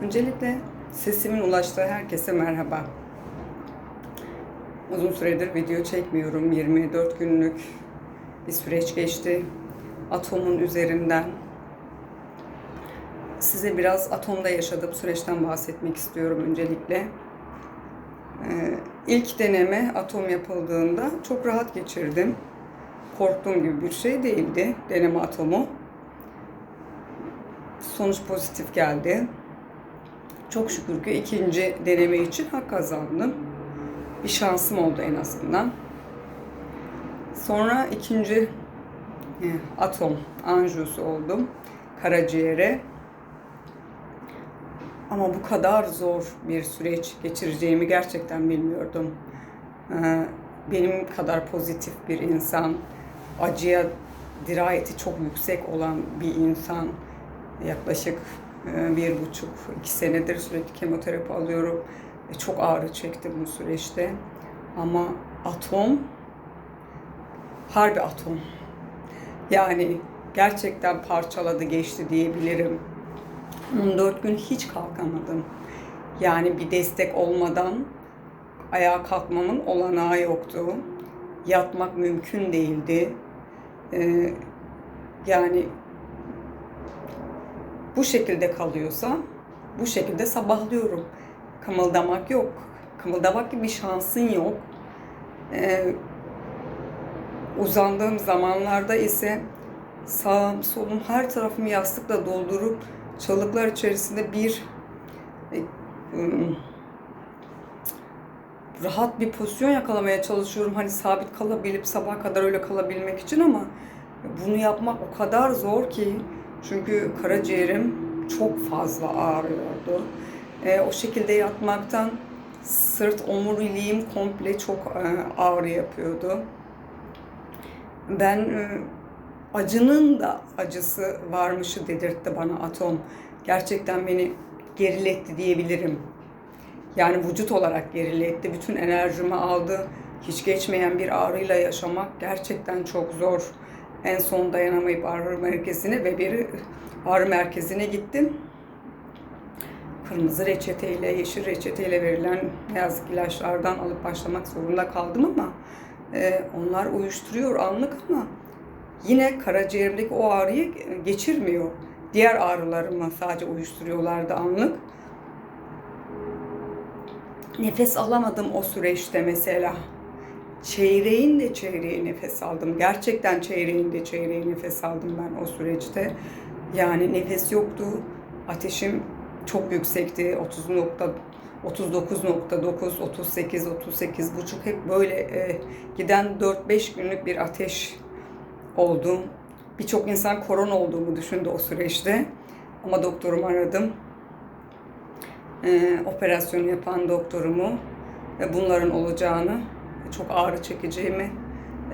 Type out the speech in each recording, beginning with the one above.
Öncelikle sesimin ulaştığı herkese merhaba. Uzun süredir video çekmiyorum. 24 günlük bir süreç geçti. Atomun üzerinden size biraz atomda yaşadığım süreçten bahsetmek istiyorum öncelikle. Ee, ilk deneme atom yapıldığında çok rahat geçirdim. Korktuğum gibi bir şey değildi deneme atomu. Sonuç pozitif geldi. Çok şükür ki ikinci deneme için hak kazandım. Bir şansım oldu en azından. Sonra ikinci e, atom anjiyosu oldum karaciğere. Ama bu kadar zor bir süreç geçireceğimi gerçekten bilmiyordum. Ee, Benim kadar pozitif bir insan, acıya dirayeti çok yüksek olan bir insan, yaklaşık e, bir buçuk, iki senedir sürekli kemoterapi alıyorum. ve Çok ağrı çektim bu süreçte. Ama atom, harbi atom. Yani gerçekten parçaladı geçti diyebilirim. 14 gün hiç kalkamadım. Yani bir destek olmadan ayağa kalkmamın olanağı yoktu. Yatmak mümkün değildi. Ee, yani bu şekilde kalıyorsa bu şekilde sabahlıyorum. Kımıldamak yok. Kımıldamak gibi bir şansın yok. Ee, uzandığım zamanlarda ise sağım solum her tarafımı yastıkla doldurup çalıklar içerisinde bir e, rahat bir pozisyon yakalamaya çalışıyorum. Hani sabit kalabilip sabaha kadar öyle kalabilmek için ama bunu yapmak o kadar zor ki çünkü karaciğerim çok fazla ağrıyordu. E, o şekilde yatmaktan sırt omuriliğim komple çok e, ağrı yapıyordu. Ben e, acının da acısı varmışı dedirtti bana atom. Gerçekten beni geriletti diyebilirim. Yani vücut olarak geriletti. Bütün enerjimi aldı. Hiç geçmeyen bir ağrıyla yaşamak gerçekten çok zor. En son dayanamayıp ağrı merkezine ve bir ağrı merkezine gittim. Kırmızı reçeteyle, yeşil reçeteyle verilen ne yazık ilaçlardan alıp başlamak zorunda kaldım ama e, onlar uyuşturuyor anlık ama yine karaciğerimdeki o ağrıyı geçirmiyor. Diğer ağrılarımı sadece uyuşturuyorlardı anlık. Nefes alamadım o süreçte mesela. Çeyreğin de çeyreği nefes aldım. Gerçekten çeyreğin de çeyreği nefes aldım ben o süreçte. Yani nefes yoktu. Ateşim çok yüksekti. 30 nokta 39.9, 38, 38 buçuk hep böyle e, giden 4-5 günlük bir ateş oldu. Birçok insan korona olduğumu düşündü o süreçte. Ama doktorumu aradım. E, operasyonu yapan doktorumu ve bunların olacağını, çok ağrı çekeceğimi,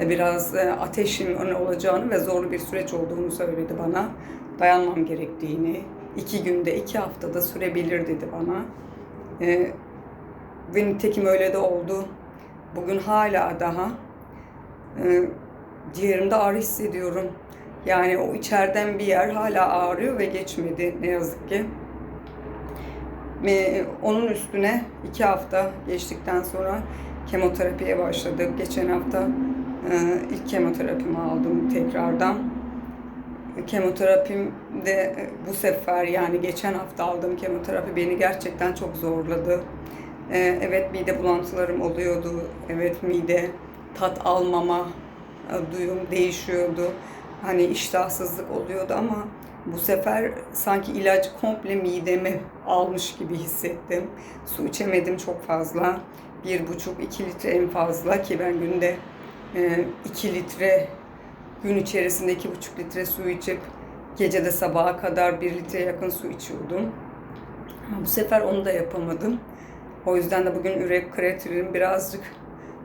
e, biraz e, ateşim olacağını ve zorlu bir süreç olduğunu söyledi bana. Dayanmam gerektiğini, iki günde, iki haftada sürebilir dedi bana. E, ve nitekim öyle de oldu. Bugün hala daha e, ciğerimde ağrı hissediyorum. Yani o içeriden bir yer hala ağrıyor ve geçmedi ne yazık ki. Ve onun üstüne iki hafta geçtikten sonra kemoterapiye başladık. Geçen hafta e, ilk kemoterapimi aldım tekrardan. Kemoterapim de e, bu sefer yani geçen hafta aldığım kemoterapi beni gerçekten çok zorladı. E, evet mide bulantılarım oluyordu. Evet mide tat almama e, duyum değişiyordu. Hani iştahsızlık oluyordu ama bu sefer sanki ilacı komple mideme almış gibi hissettim. Su içemedim çok fazla. Bir buçuk, iki litre en fazla ki ben günde e, iki litre gün içerisinde iki buçuk litre su içip gece de sabaha kadar bir litre yakın su içiyordum. Ama bu sefer onu da yapamadım. O yüzden de bugün ürek kreatinim birazcık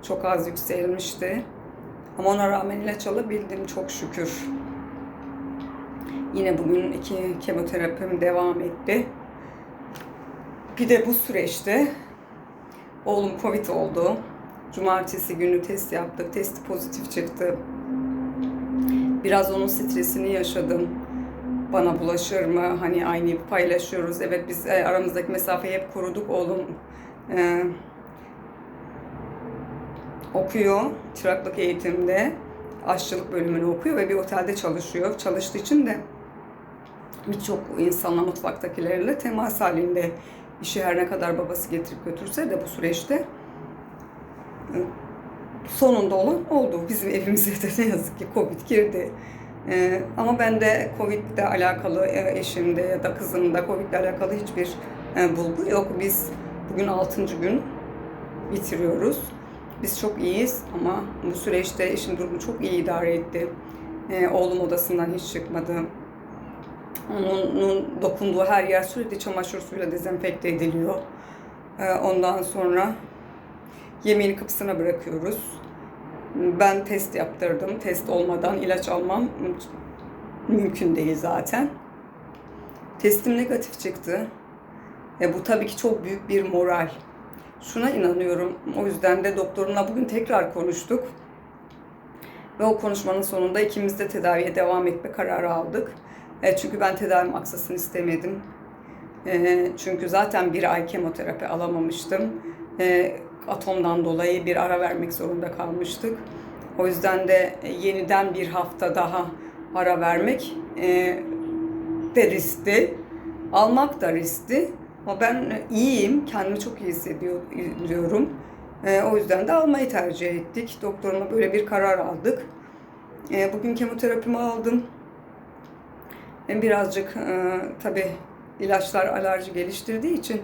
çok az yükselmişti. Ama ona rağmen ilaç alabildim çok şükür. Yine bugün iki kemoterapim devam etti. Bir de bu süreçte oğlum Covid oldu. Cumartesi günü test yaptık. Testi pozitif çıktı. Biraz onun stresini yaşadım. bana bulaşır mı? Hani aynı paylaşıyoruz. Evet biz e, aramızdaki mesafeyi hep koruduk. Oğlum e, okuyor çıraklık eğitimde aşçılık bölümünü okuyor ve bir otelde çalışıyor. Çalıştığı için de birçok insanla mutfaktakilerle temas halinde işi her ne kadar babası getirip götürse de bu süreçte sonunda olan oldu. Bizim evimize de ne yazık ki Covid girdi. Ee, ama ben de Covid ile alakalı e, eşimde ya da kızımda Covid ile alakalı hiçbir e, bulgu yok. Biz bugün 6. gün bitiriyoruz. Biz çok iyiyiz ama bu süreçte eşim durumu çok iyi idare etti. Ee, oğlum odasından hiç çıkmadı. Onun dokunduğu her yer sürekli çamaşır suyuyla dezenfekte ediliyor. Ee, ondan sonra yemeğini kapısına bırakıyoruz. Ben test yaptırdım. Test olmadan ilaç almam mümkün değil zaten. Testim negatif çıktı. E, bu tabii ki çok büyük bir moral. Şuna inanıyorum. O yüzden de doktorumla bugün tekrar konuştuk. Ve o konuşmanın sonunda ikimiz de tedaviye devam etme kararı aldık. E, çünkü ben tedavim aksasını istemedim. E, çünkü zaten bir ay kemoterapi alamamıştım. E, atomdan dolayı bir ara vermek zorunda kalmıştık. O yüzden de yeniden bir hafta daha ara vermek e, de riskli. Almak da riskli. Ama ben iyiyim, kendimi çok iyi hissediyorum. E, o yüzden de almayı tercih ettik. Doktoruma böyle bir karar aldık. E, bugün kemoterapimi aldım. E, birazcık e, tabii ilaçlar alerji geliştirdiği için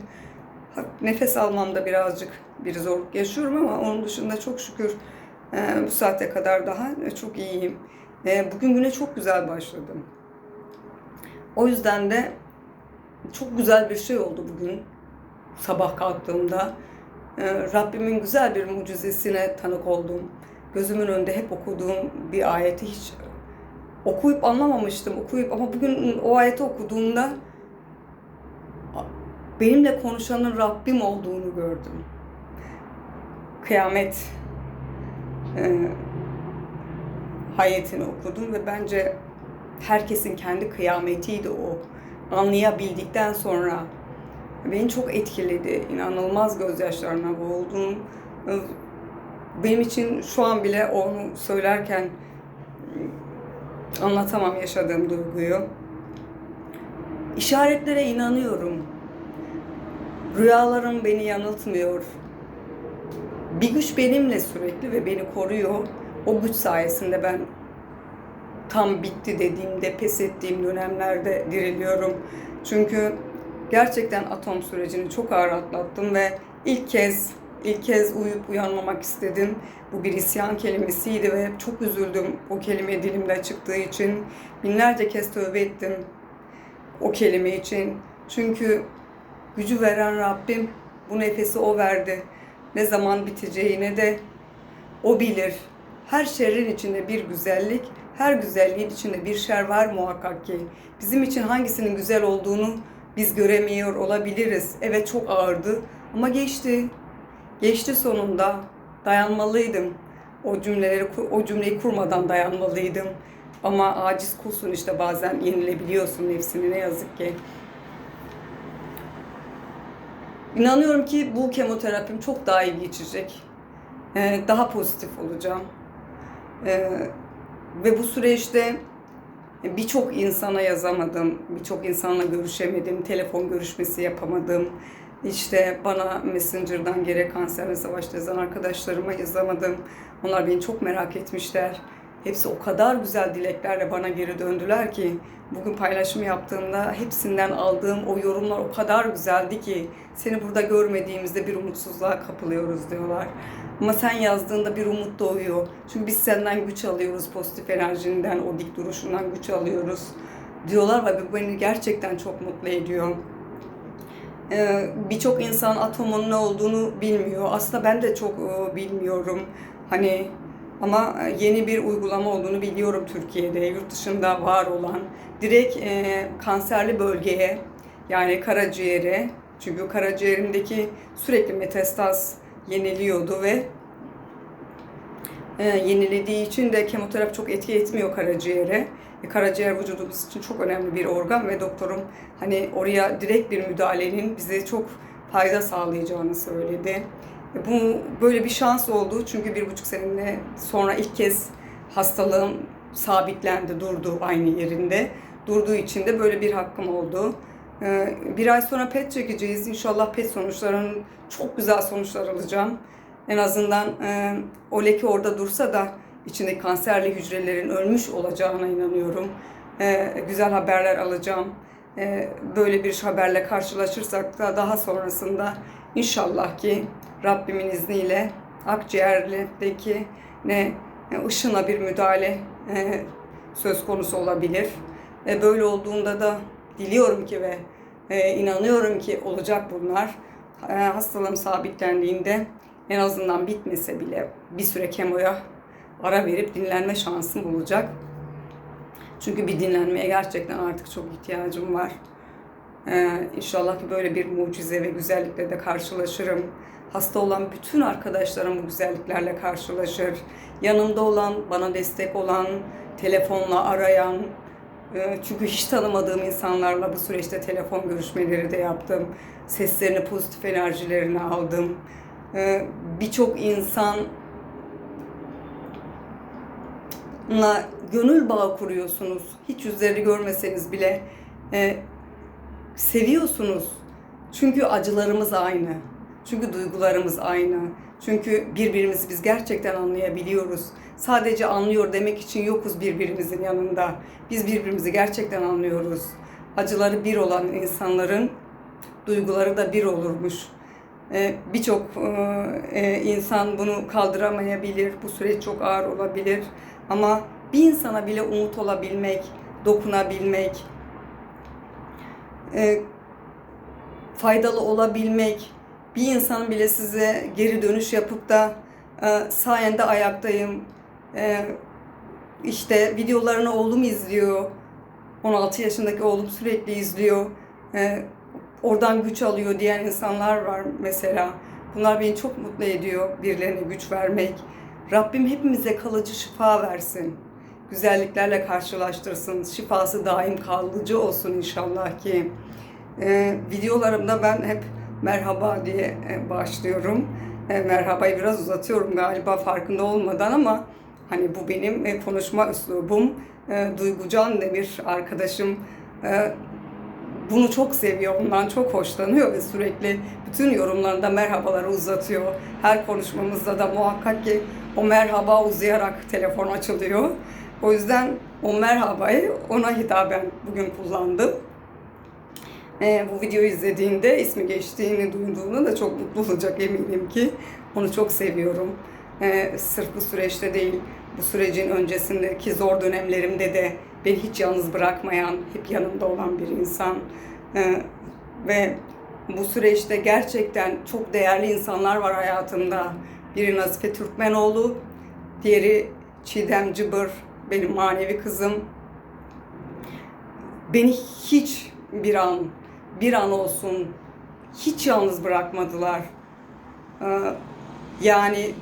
nefes almamda birazcık bir zorluk yaşıyorum ama onun dışında çok şükür e, bu saate kadar daha çok iyiyim. E, bugün güne çok güzel başladım. O yüzden de çok güzel bir şey oldu bugün sabah kalktığımda. E, Rabbimin güzel bir mucizesine tanık oldum. Gözümün önünde hep okuduğum bir ayeti hiç okuyup anlamamıştım. Okuyup ama bugün o ayeti okuduğumda benimle konuşanın Rabbim olduğunu gördüm. Kıyamet e, hayetini okudum ve bence herkesin kendi kıyametiydi o. Anlayabildikten sonra beni çok etkiledi. İnanılmaz gözyaşlarına boğuldum. Benim için şu an bile onu söylerken anlatamam yaşadığım duyguyu. İşaretlere inanıyorum. Rüyalarım beni yanıltmıyor. Bir güç benimle sürekli ve beni koruyor. O güç sayesinde ben tam bitti dediğimde, pes ettiğim dönemlerde diriliyorum. Çünkü gerçekten atom sürecini çok ağır atlattım ve ilk kez ilk kez uyup uyanmamak istedim. Bu bir isyan kelimesiydi ve çok üzüldüm o kelime dilimde çıktığı için. Binlerce kez tövbe ettim o kelime için. Çünkü gücü veren Rabbim bu nefesi o verdi. Ne zaman biteceğini de o bilir. Her şerrin içinde bir güzellik, her güzelliğin içinde bir şer var muhakkak ki. Bizim için hangisinin güzel olduğunu biz göremiyor olabiliriz. Evet çok ağırdı ama geçti. Geçti sonunda. Dayanmalıydım. O cümleleri o cümleyi kurmadan dayanmalıydım. Ama aciz kulsun işte bazen yenilebiliyorsun nefsini ne yazık ki. İnanıyorum ki bu kemoterapim çok daha iyi geçecek. Ee, daha pozitif olacağım. Ee, ve bu süreçte birçok insana yazamadım, birçok insanla görüşemedim, telefon görüşmesi yapamadım. İşte bana Messenger'dan gerek kanserle savaşta yazan arkadaşlarıma yazamadım. Onlar beni çok merak etmişler. Hepsi o kadar güzel dileklerle bana geri döndüler ki bugün paylaşım yaptığımda hepsinden aldığım o yorumlar o kadar güzeldi ki seni burada görmediğimizde bir umutsuzluğa kapılıyoruz diyorlar. Ama sen yazdığında bir umut doğuyor. Çünkü biz senden güç alıyoruz pozitif enerjinden, o dik duruşundan güç alıyoruz diyorlar ve bu beni gerçekten çok mutlu ediyor. Ee, Birçok insan atomun ne olduğunu bilmiyor. Aslında ben de çok e, bilmiyorum. Hani ama yeni bir uygulama olduğunu biliyorum Türkiye'de, yurt dışında var olan. Direkt e, kanserli bölgeye yani karaciğere çünkü karaciğerimdeki sürekli metastaz yeniliyordu ve e, yenilediği için de kemoterapi çok etki etmiyor karaciğere. E, karaciğer vücudumuz için çok önemli bir organ ve doktorum hani oraya direkt bir müdahalenin bize çok fayda sağlayacağını söyledi. E, bu böyle bir şans oldu çünkü bir buçuk sene sonra ilk kez hastalığım sabitlendi, durdu aynı yerinde. Durduğu için de böyle bir hakkım oldu. Ee, Bir ay sonra PET çekeceğiz. İnşallah PET sonuçlarının çok güzel sonuçlar alacağım. En azından e, o leke orada dursa da içindeki kanserli hücrelerin ölmüş olacağına inanıyorum. Ee, Güzel haberler alacağım. Ee, Böyle bir haberle karşılaşırsak da daha sonrasında inşallah ki Rabbimin izniyle akciğerdeki ne ışına bir müdahale e, söz konusu olabilir. E, Böyle olduğunda da diliyorum ki ve e, inanıyorum ki olacak bunlar. E, hastalığım sabitlendiğinde en azından bitmese bile bir süre kemoya ara verip dinlenme şansım olacak. Çünkü bir dinlenmeye gerçekten artık çok ihtiyacım var. Ee, inşallah ki böyle bir mucize ve güzellikle de karşılaşırım. Hasta olan bütün arkadaşlarım bu güzelliklerle karşılaşır. Yanımda olan, bana destek olan, telefonla arayan, e, çünkü hiç tanımadığım insanlarla bu süreçte telefon görüşmeleri de yaptım. Seslerini, pozitif enerjilerini aldım. Ee, Birçok insan la gönül bağı kuruyorsunuz. Hiç yüzlerini görmeseniz bile e, seviyorsunuz. Çünkü acılarımız aynı. Çünkü duygularımız aynı. Çünkü birbirimizi biz gerçekten anlayabiliyoruz. Sadece anlıyor demek için yokuz birbirimizin yanında. Biz birbirimizi gerçekten anlıyoruz. Acıları bir olan insanların duyguları da bir olurmuş. Ee, Birçok e, insan bunu kaldıramayabilir. Bu süreç çok ağır olabilir. Ama bir insana bile umut olabilmek, dokunabilmek, e, faydalı olabilmek, bir insanın bile size geri dönüş yapıp da e, sayende ayaktayım, e, işte videolarını oğlum izliyor, 16 yaşındaki oğlum sürekli izliyor, e, oradan güç alıyor diyen insanlar var mesela. Bunlar beni çok mutlu ediyor, birilerine güç vermek. Rabbim hepimize kalıcı şifa versin. Güzelliklerle karşılaştırsın. Şifası daim kalıcı olsun inşallah ki. Ee, videolarımda ben hep merhaba diye e, başlıyorum. E, merhabayı biraz uzatıyorum galiba farkında olmadan ama hani bu benim e, konuşma üslubum. E, Duygucan Demir arkadaşım e, bunu çok seviyor, ondan çok hoşlanıyor ve sürekli bütün yorumlarında merhabaları uzatıyor. Her konuşmamızda da muhakkak ki o merhaba uzayarak telefon açılıyor. O yüzden o merhabayı ona hitaben bugün kullandım. Ee, bu videoyu izlediğinde ismi geçtiğini duyduğunda da çok mutlu olacak eminim ki. Onu çok seviyorum. Ee, sırf bu süreçte değil, bu sürecin öncesindeki zor dönemlerimde de beni hiç yalnız bırakmayan, hep yanımda olan bir insan. Ee, ve bu süreçte gerçekten çok değerli insanlar var hayatımda. Biri Nazife Türkmenoğlu, diğeri Çiğdem Cıbır, benim manevi kızım. Beni hiç bir an, bir an olsun hiç yalnız bırakmadılar. Ee, yani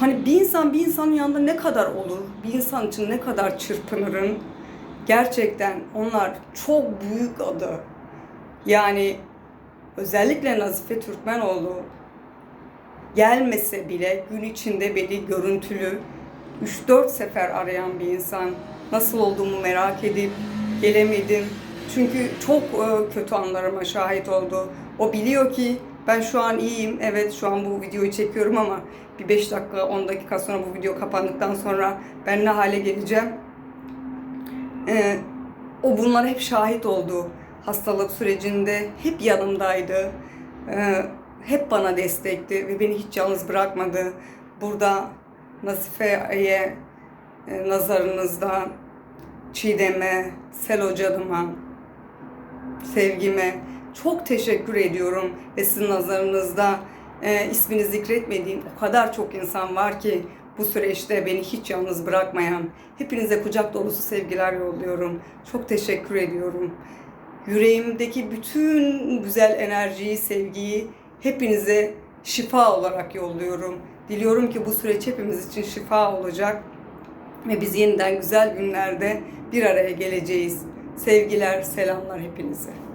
hani bir insan bir insanın yanında ne kadar olur, bir insan için ne kadar çırpınırın. Gerçekten onlar çok büyük adı. Yani özellikle Nazife Türkmenoğlu gelmese bile gün içinde beni görüntülü 3-4 sefer arayan bir insan. Nasıl olduğumu merak edip gelemedim. Çünkü çok e, kötü anlarıma şahit oldu. O biliyor ki ben şu an iyiyim. Evet şu an bu videoyu çekiyorum ama bir 5 dakika 10 dakika sonra bu video kapandıktan sonra ben ne hale geleceğim. Ee, o bunlar hep şahit oldu. Hastalık sürecinde hep yanımdaydı. Ee, hep bana destekti ve beni hiç yalnız bırakmadı. Burada Nazife'ye e, nazarınızda Çiğdem'e, Selo canıma, sevgime çok teşekkür ediyorum ve sizin nazarınızda e, ismini zikretmediğim o kadar çok insan var ki bu süreçte beni hiç yalnız bırakmayan hepinize kucak dolusu sevgiler yolluyorum. Çok teşekkür ediyorum. Yüreğimdeki bütün güzel enerjiyi, sevgiyi hepinize şifa olarak yolluyorum. Diliyorum ki bu süreç hepimiz için şifa olacak ve biz yeniden güzel günlerde bir araya geleceğiz. Sevgiler, selamlar hepinize.